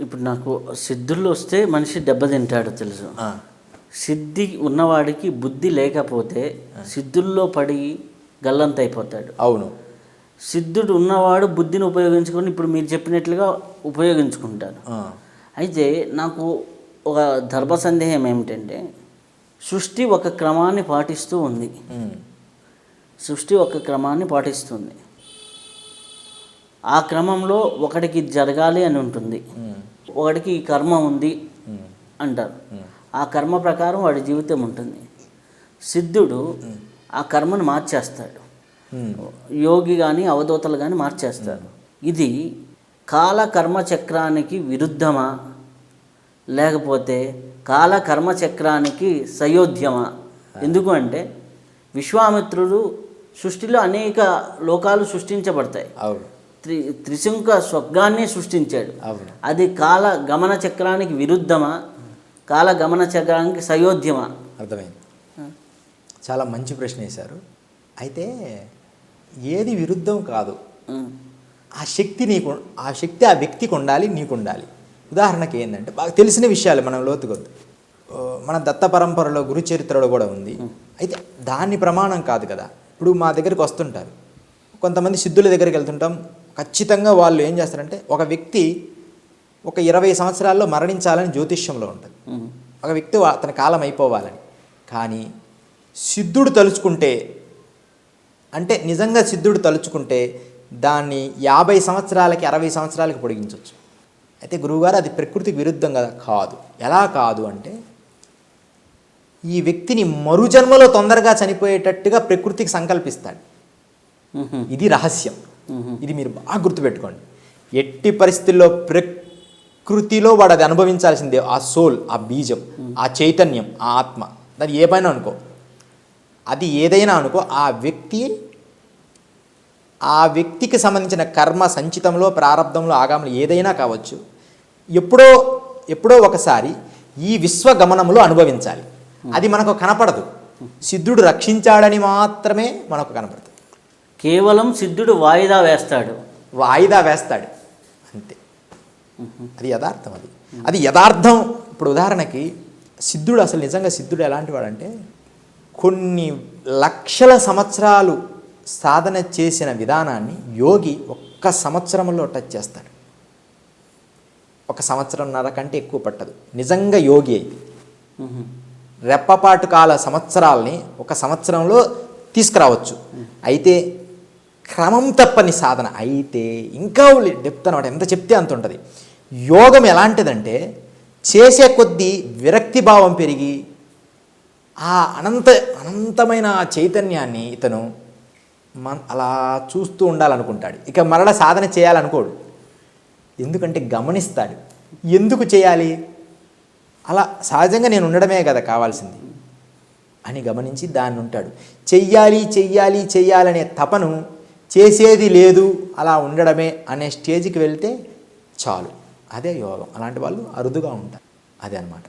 ఇప్పుడు నాకు సిద్ధుల్లో వస్తే మనిషి దెబ్బతింటాడు తెలుసు. సిద్ధి ఉన్నవాడికి బుద్ధి లేకపోతే సిద్ధుల్లో పడి గల్లంత అయిపోతాడు అవును. సిద్ధుడు ఉన్నవాడు బుద్ధిని ఉపయోగించుకొని ఇప్పుడు మీరు చెప్పినట్లుగా ఉపయోగించుకుంటారు ఆ, అయితే నాకు ఒక ధర్మ సందేహం ఏమిటంటే సృష్టి ఒక క్రమాన్ని పాటిస్తూ ఉంది. సృష్టి ఒక క్రమాన్ని పాటిస్తుంది. ఆ క్రమంలో ఒకడికి ఇది జరగాలి అని ఉంటుంది. ఒకడికి ఈ కర్మ ఉంది అంటారు. ఆ కర్మ ప్రకారం వాడి జీవితం ఉంటుంది. సిద్ధుడు ఆ కర్మను మార్చేస్తాడు. యోగి కానీ అవధూతలు కానీ మార్చేస్తారు. ఇది కాల కర్మ చక్రానికి విరుద్ధమా? లేకపోతే కాల కర్మ చక్రానికి సయోధ్యమా ఎందుకు అంటే విశ్వామిత్రుడు సృష్టిలో అనేక లోకాలు సృష్టించబడతాయి. త్రి త్రిశంక స్వర్గాన్ని సృష్టించాడు. అది కాల గమన చక్రానికి విరుద్ధమా? కాల గమన చక్రానికి సయోధ్యమా? అర్థమైంది. చాలా మంచి ప్రశ్న వేశారు. అయితే ఏది విరుద్ధం కాదు. ఆ శక్తి నీకు ఆ శక్తి ఆ వ్యక్తికి ఉండాలి నీకు ఉండాలి. ఉదాహరణకి ఏంటంటే బాగా తెలిసిన విషయాలు మనం లోతుకొద్దు మన దత్త పరంపరలో గురు చరిత్రలో కూడా ఉంది. అయితే దాన్ని ప్రమాణం కాదు కదా. ఇప్పుడు మా దగ్గరికి వస్తుంటారు. కొంతమంది సిద్ధుల దగ్గరికి వెళ్తుంటాం. ఖచ్చితంగా వాళ్ళు ఏం చేస్తారంటే ఒక వ్యక్తి ఒక ఇరవై సంవత్సరాల్లో మరణించాలని జ్యోతిష్యంలో ఉంటుంది. ఒక వ్యక్తి అతని కాలం అయిపోవాలని కానీ సిద్ధుడు తలుచుకుంటే అంటే నిజంగా సిద్ధుడు తలుచుకుంటే దాన్ని యాభై సంవత్సరాలకి అరవై సంవత్సరాలకి పొడిగించవచ్చు అయితే గురువుగారు అది ప్రకృతికి విరుద్ధం కదా కాదు ఎలా కాదు అంటే ఈ వ్యక్తిని మరుజన్మలో తొందరగా చనిపోయేటట్టుగా ప్రకృతికి సంకల్పిస్తాడు. ఇది రహస్యం. ఇది మీరు బాగా గుర్తుపెట్టుకోండి. ఎట్టి పరిస్థితుల్లో ప్రకృతిలో వాడు అది అనుభవించాల్సిందే ఆ సోల్ ఆ బీజం ఆ చైతన్యం ఆ ఆత్మ. అది ఏ పైన అనుకో. అది ఏదైనా అనుకో ఆ వ్యక్తి ఆ వ్యక్తికి సంబంధించిన కర్మ సంచితంలో ప్రారంధంలో ఆగాములు ఏదైనా కావచ్చు ఎప్పుడో ఎప్పుడో ఒకసారి ఈ విశ్వగమనంలో అనుభవించాలి. అది మనకు కనపడదు. సిద్ధుడు రక్షించాడని మాత్రమే మనకు కనపడుతుంది కేవలం సిద్ధుడు వాయిదా వేస్తాడు. వాయిదా వేస్తాడు. అంతే. అది యథార్థం అది. అది యథార్థం. ఇప్పుడు ఉదాహరణకి సిద్ధుడు అసలు నిజంగా సిద్ధుడు ఎలాంటి వాడంటే కొన్ని లక్షల సంవత్సరాలు సాధన చేసిన విధానాన్ని యోగి ఒక్క సంవత్సరంలో టచ్ చేస్తాడు. ఒక సంవత్సరంన్నర కంటే ఎక్కువ పట్టదు. నిజంగా యోగి అయితే. రెప్పపాటు కాల సంవత్సరాల్ని ఒక సంవత్సరంలో తీసుకురావచ్చు. అయితే క్రమం తప్పని సాధన. అయితే ఇంకా డెప్త్ అనమాట ఎంత చెప్తే అంత ఉంటుంది. యోగం ఎలాంటిదంటే చేసే కొద్దీ విరక్తి భావం పెరిగి ఆ అనంత అనంతమైన ఆ చైతన్యాన్ని ఇతను మన అలా చూస్తూ ఉండాలనుకుంటాడు. ఇక మరల సాధన చేయాలనుకోడు. ఎందుకంటే గమనిస్తాడు. ఎందుకు చేయాలి? అలా సహజంగా నేను ఉండడమే కదా కావాల్సింది అని గమనించి దాన్ని ఉంటాడు. చెయ్యాలి చెయ్యాలి చెయ్యాలనే తపను చేసేది లేదు అలా ఉండడమే అనే స్టేజ్కి వెళ్తే చాలు. అదే యోగం. అలాంటి వాళ్ళు అరుదుగా ఉంటారు. అదే అన్నమాట.